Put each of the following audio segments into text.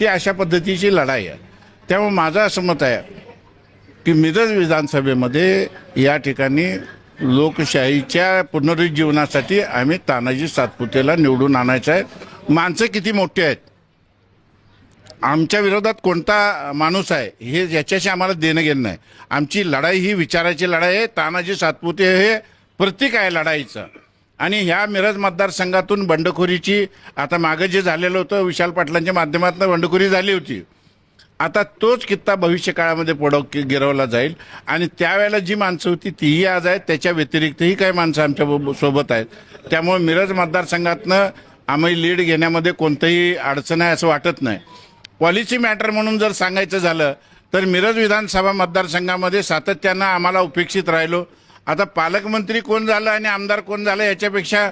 ती अशा पद्धतीची लढाई आहे. त्यामुळे माझं असं मत आहे की मिरज विधानसभेमध्ये या ठिकाणी लोकशाहीच्या पुनरुज्जीवनासाठी आम्ही तानाजी सातपुतेला निवडून आणायचं आहे. माणसं किती मोठी आहेत? आमच्या विरोधात कोणता माणूस आहे? हे याच्याशी आम्हाला देणं घेणं नाही. आमची लढाई ही विचाराची लढाई आहे. तानाजी सातपुते हे प्रतीक आहे लढाईचं. आणि ह्या मिरज मतदारसंघातून बंडखोरीची आता मागं जे झालेलं होतं विशाल पाटलांच्या माध्यमातून बंडखोरी झाली होती. आता तोच कित्ता भविष्य काळामध्ये पुढं गिरवला जाईल. आणि त्यावेळेला जी माणसं होती तीही आज आहेत. त्याच्या व्यतिरिक्तही काही माणसं आमच्यासोबत आहेत. त्यामुळे मिरज मतदारसंघातनं आम्ही लीड घेण्यामध्ये कोणतंही अडचण आहे असं वाटत नाही. पॉलिसी मॅटर म्हणून जर सांगायचं झालं तर मिरज विधानसभा मतदारसंघामध्ये सातत्यानं आम्हाला उपेक्षित राहिलो. आता पालकमंत्री कोण झालं आणि आमदार कोण झालं याच्यापेक्षा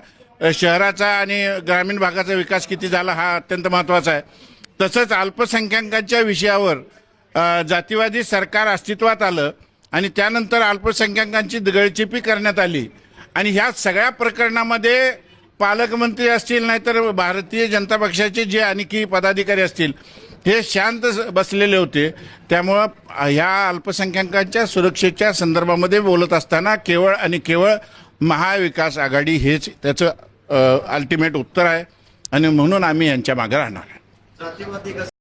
शहराचा आणि ग्रामीण भागाचा विकास किती झाला हा अत्यंत महत्त्वाचा आहे. तसंच अल्पसंख्याकांच्या विषयावर जातीवादी सरकार अस्तित्वात आलं आणि त्यानंतर अल्पसंख्याकांची गळचिपी करण्यात आली. आणि ह्या सगळ्या प्रकरणामध्ये पालकमंत्री असतील नाहीतर भारतीय जनता पक्षाचे जे आणखी पदाधिकारी असतील हे शांत स- बसलेले होते. त्यामुळं ह्या अल्पसंख्याकांच्या सुरक्षेच्या संदर्भामध्ये बोलत असताना केवळ आणि केवळ महाविकास आघाडी हेच त्याचं अल्टिमेट उत्तर आहे. आणि म्हणून आम्ही यांच्या मागे राहणार आहे.